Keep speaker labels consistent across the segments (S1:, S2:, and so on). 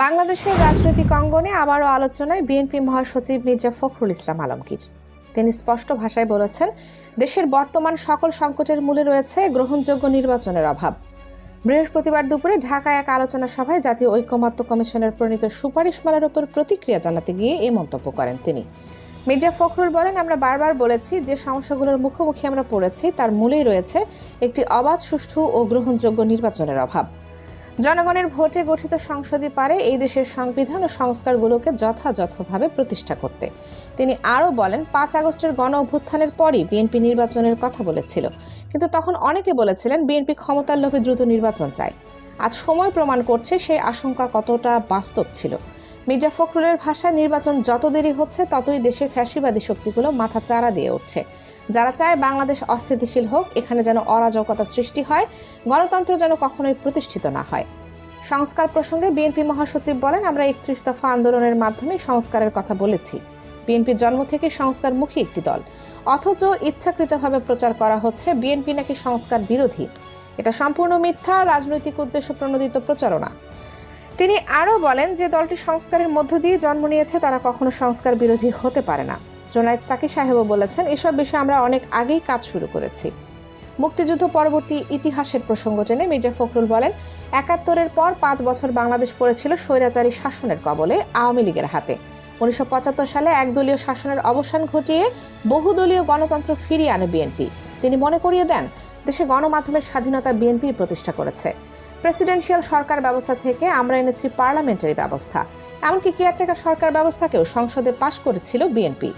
S1: বাংলাদেশের রাজনৈতিক অঙ্গনে আবারও আলোচনায় বিএনপি মহাসচিব মির্জা ফখরুল ইসলাম আলমগীর। তিনি স্পষ্ট ভাষায় বলেছেন, দেশের বর্তমান সকল সংকটের মূলে রয়েছে গ্রহণযোগ্য নির্বাচনের অভাব। বৃহস্পতিবার দুপুরে ঢাকায় এক আলোচনা সভায় জাতীয় ঐক্যমত্য কমিশনের প্রণীত সুপারিশমালার উপর প্রতিক্রিয়া জানাতে গিয়ে এই মন্তব্য করেন তিনি। মির্জা ফখরুল বলেন, আমরা বারবার বলেছি যে সমস্যাগুলোর মুখোমুখি আমরা পড়েছি, তার মূলেই রয়েছে একটি অবাধ, সুষ্ঠু ও গ্রহণযোগ্য নির্বাচনের অভাব। জনগণের ভোটে গঠিত সংসদই পারে এই দেশের সংবিধান ও সংস্কারগুলোকে যথাযথভাবে প্রতিষ্ঠা করতে। তিনি আরও বলেন, পাঁচ আগস্টের গণ অভ্যুত্থানের পরই বিএনপি নির্বাচনের কথা বলেছিল। কিন্তু তখন অনেকে বলেছিলেন, বিএনপি ক্ষমতার লোভে দ্রুত নির্বাচন চায়। আজ সময় প্রমাণ করছে সেই আশঙ্কা কতটা বাস্তব ছিল। মির্জা ফখরুলের ভাষায়, নির্বাচন যত দেরি হচ্ছে, ততই দেশের ফ্যাসিবাদী শক্তিগুলো মাথা চারা দিয়ে উঠছে। যারা চায় বাংলাদেশ অস্থিতিশীল হোক, এখানে যেন অরাজকতা সৃষ্টি হয়, গণতন্ত্র যেন কখনোই প্রতিষ্ঠিত না হয়। সংস্কার প্রসঙ্গে বিএনপি মহাসচিব বলেন, আমরা একত্রিশ দফা আন্দোলনের মাধ্যমে সংস্কারের কথা বলেছি। বিএনপির জন্ম থেকে সংস্কারমুখী একটি দল। অথচ ইচ্ছাকৃতভাবে প্রচার করা হচ্ছে বিএনপি নাকি সংস্কার বিরোধী। এটা সম্পূর্ণ মিথ্যা, রাজনৈতিক উদ্দেশ্য প্রণোদিত প্রচারণা। তিনি আরও বলেন, যে দলটি সংস্কারের মধ্য দিয়ে জন্ম নিয়েছে, তারা কখনো সংস্কার বিরোধী হতে পারে না। জোনায়েদ সাকি সাহেবও বলেছেন, এসব বিষয়ে আমরা অনেক আগেই কাজ শুরু করেছি। মুক্তিযুদ্ধ পরবর্তী ইতিহাসের প্রসঙ্গ টেনে মির্জা ফখরুল বলেন, একাত্তরের পর পাঁচ বছর বাংলাদেশ পড়েছিল স্বৈরাচারী শাসনের কবলে আওয়ামী লীগের হাতে। উনিশশো পঁচাত্তর সালে একদলীয় শাসনের অবসান ঘটিয়ে বহুদলীয় গণতন্ত্র ফিরিয়ে আনে বিএনপি। তিনি মনে করিয়ে দেন, দেশে গণমাধ্যমের স্বাধীনতা বিএনপি প্রতিষ্ঠা করেছে। প্রেসিডেন্সিয়াল সরকার ব্যবস্থা থেকে আমরা এনেছি পার্লামেন্টারি ব্যবস্থা। এমনকি কেয়ারটেকার সরকার ব্যবস্থাকেও সংসদে পাশ করেছিল বিএনপি।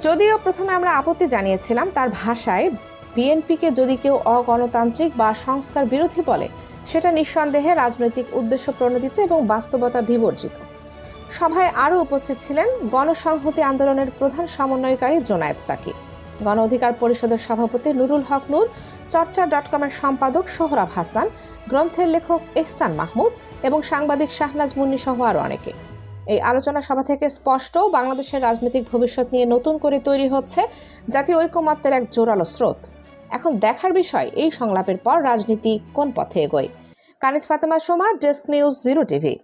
S1: যদিও প্রথমে আমরা আপত্তি জানিয়েছিলাম তার ভাষায়, বিএনপিকে যদি কেউ অগণতান্ত্রিক বা সংস্কার বিরোধী বলে, সেটা নিঃসন্দেহে রাজনৈতিক উদ্দেশ্য প্রণোদিত এবং বাস্তবতা বিবর্জিত। সভায় আরও উপস্থিত ছিলেন গণসংহতি আন্দোলনের প্রধান সমন্বয়কারী জোনায়েদ সাকি গণ অধিকার পরিষদের সভাপতি নুরুল হক নূর, চর্চা ডট কমের সম্পাদক সোহরাব হাসান, গ্রন্থের লেখক এহসান মাহমুদ এবং সাংবাদিক শাহনাজ মুন্নি সহ আরও অনেকে। এই আলোচনা সভা থেকে স্পষ্ট, বাংলাদেশের রাজনৈতিক ভবিষ্যৎ নিয়ে নতুন করে তৈরি হচ্ছে জাতীয় ঐকমত্যের এক জোরালো স্রোত। এখন দেখার বিষয়, এই সংলাপের পর রাজনীতি কোন পথে এগোয়? Kaniz Fatema Soma, desk news zero TV.